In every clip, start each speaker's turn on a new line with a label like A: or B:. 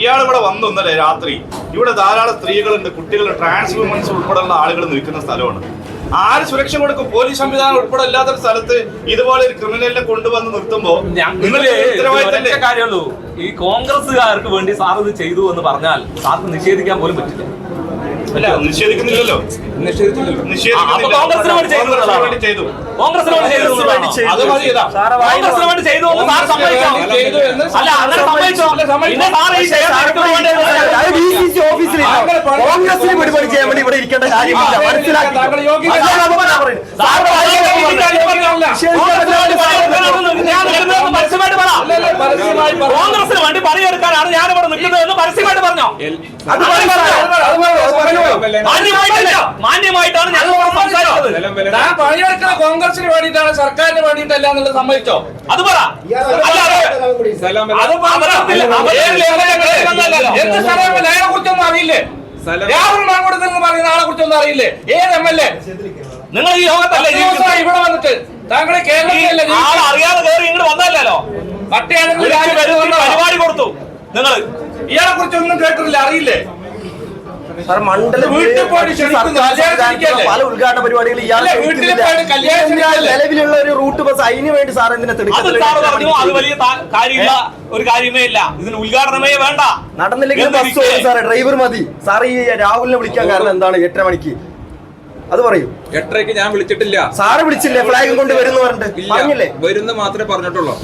A: ഇയാൾ ഇവിടെ വന്നു ഇന്നലെ രാത്രി. ഇവിടെ ധാരാളം സ്ത്രീകളുണ്ട് കുട്ടികൾ ട്രാൻസ് വുമൻസ് ഉൾപ്പെടെയുള്ള ആളുകൾ നിൽക്കുന്ന സ്ഥലമാണ്. ആര് സുരക്ഷ കൊടുക്കും? പോലീസ് സംവിധാനം ഉൾപ്പെടെ ഇല്ലാത്ത ഒരു സ്ഥലത്ത് ഇതുപോലെ ഒരു ക്രിമിനലിനെ കൊണ്ടുവന്ന് നിർത്തുമ്പോ
B: കാര്യമുള്ളൂ. ഈ കോൺഗ്രസ്സുകാർക്ക് വേണ്ടി സാർ ഇത് ചെയ്തു എന്ന് പറഞ്ഞാൽ സാർക്ക് നിഷേധിക്കാൻ പോലും പറ്റില്ല.
A: നിഷേധിക്കുന്നില്ലല്ലോ
B: കോൺഗ്രസിന്
C: പിടിപടി ചെയ്യാൻ വേണ്ടി ഇവിടെ ഇരിക്കേണ്ട കാര്യമില്ല മനസ്സിലാക്കി
B: കോൺഗ്രസിന് വേണ്ടി പണിയെടുക്കാനാണ് ഞാൻ ഇവിടെ നിൽക്കുന്നതെന്ന് പരസ്യമായിട്ട് പറഞ്ഞോ? മാന്യമായിട്ടാണ് ഞങ്ങൾ
D: പണിയെടുക്കുന്ന കോൺഗ്രസിന് വേണ്ടിയിട്ടാണ് സർക്കാരിന് വേണ്ടിയിട്ടല്ല എന്നുള്ളത് സമ്മതിച്ചോ?
B: അത് പറ.
D: എന്ത് സ്ഥലമല്ല അയാളെ കുറിച്ചൊന്നും അറിയില്ലേ? രാഹുൽ മാങ്കൂടത്തിൽ എന്ന് പറയുന്ന ആളെ കുറിച്ചൊന്നും അറിയില്ലേ? ഏത് എം എൽ എ?
B: നിങ്ങൾ ഈ യോഗത്തല്ലേ ജീവിക്കുന്നത്?
D: ഇവിടെ വന്നിട്ട്
B: താങ്കളെ
D: കേരളത്തിലല്ലേ
B: അറിയാതെ കയറി ഇങ്ങോട്ട് പരിപാടി കൊടുത്തു. നിങ്ങൾ
D: ഇയാളെ കുറിച്ചൊന്നും കേട്ടിട്ടില്ല അറിയില്ലേ?
C: പല ഉദ്ഘാടന പരിപാടികൾ ഇയാൾ? നിലവിലുള്ള ഒരു റൂട്ട് ബസ് അതിന് വേണ്ടി സാർ എന്തിനാ
B: അത് വലിയ കാര്യമില്ല ഒരു കാര്യമേ ഇല്ല. ഇതിന് ഉദ്ഘാടനമേ വേണ്ട.
C: നടന്നില്ലെങ്കിൽ ബസ് സാറേ ഡ്രൈവർ മതി. സാർ ഈ രാഹുലിനെ വിളിക്കാൻ കാരണം എന്താണ്? എട്ടര മണിക്ക്. അത് പറയൂ.
E: എട്ടരയ്ക്ക് ഞാൻ വിളിച്ചിട്ടില്ല.
C: സാറ് വിളിച്ചില്ലേ? ഫ്ലാഗും കൊണ്ട് വരുന്നു പറഞ്ഞിട്ട്. പറഞ്ഞില്ലേ?
E: വരുന്ന മാത്രമേ പറഞ്ഞിട്ടുള്ളൂ.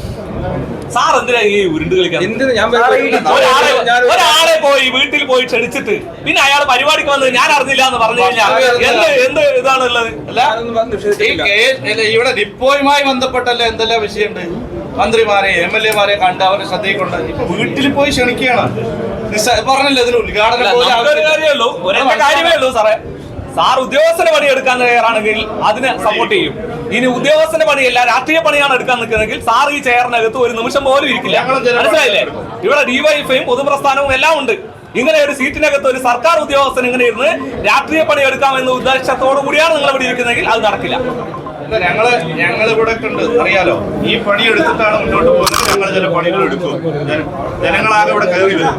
B: സാർ എന്തിനാ ഈ ഉരുണ്ട് കളിക്കാൻ?
E: എന്തിന്? ഞാൻ
B: ഒരാളെ പോയി വീട്ടിൽ പോയി ക്ഷണിച്ചിട്ട് പിന്നെ അയാൾ പരിപാടിക്ക് വന്നത് ഞാൻ അറിഞ്ഞില്ല എന്ന് പറഞ്ഞു കഴിഞ്ഞാൽ എന്ത് എന്ത് ഇതാണുള്ളത്? അല്ല?
A: ഈ കേസ് അല്ല, ഇവിടെ ഡിപ്പോയുമായി ബന്ധപ്പെട്ടല്ല എന്തെല്ലാം വിഷയമുണ്ട്? മന്ത്രിമാരെ എം എൽ എമാരെ കണ്ട് അവരെ ശ്രദ്ധയിക്കൊണ്ട് ഇപ്പൊ വീട്ടിൽ പോയി ക്ഷണിക്കുകയാണ്. പറഞ്ഞല്ലോ ഇതിന് ഉദ്ഘാടനം.
B: കാര്യമേ ഉള്ളൂ. ഒരേ കാര്യമേ ഉള്ളൂ സാറേ. സാർ ഉദ്യോഗസ്ഥന്റെ പണി എടുക്കാൻ തയ്യാറാണെങ്കിൽ അതിനെ സപ്പോർട്ട് ചെയ്യും. ഇനി ഉദ്യോഗസ്ഥന്റെ പണിയല്ല രാഷ്ട്രീയ പണിയാണ് എടുക്കാൻ നിൽക്കുന്നതെങ്കിൽ സാർ ഈ ചെയറിനകത്ത് ഒരു നിമിഷം പോലും ഇരിക്കില്ല. മനസ്സിലായില്ലേ? ഇവിടെ ഡിവൈഎഫ്ഐയും പൊതുപ്രസ്ഥാനവും എല്ലാം ഉണ്ട്. ഇങ്ങനെ ഒരു സീറ്റിനകത്ത് ഒരു സർക്കാർ ഉദ്യോഗസ്ഥൻ ഇങ്ങനെ ഇരുന്ന് രാഷ്ട്രീയ പണി എടുക്കാമെന്ന ഉദ്ദേശത്തോടു കൂടിയാണ് നിങ്ങൾ ഇവിടെ ഇരിക്കുന്നതെങ്കിൽ അത് നടക്കില്ല.
A: ഞങ്ങൾ ഞങ്ങൾ ഇവിടെ കണ്ട് അറിയാലോ? ഈ പണി എടുത്തിട്ടാണ് മുന്നോട്ട് പോകുന്നത്. ഞങ്ങൾ ചില പണികൾ എടുക്കും. ജന- ജനങ്ങളാകെ ഇവിടെ കയറി വരും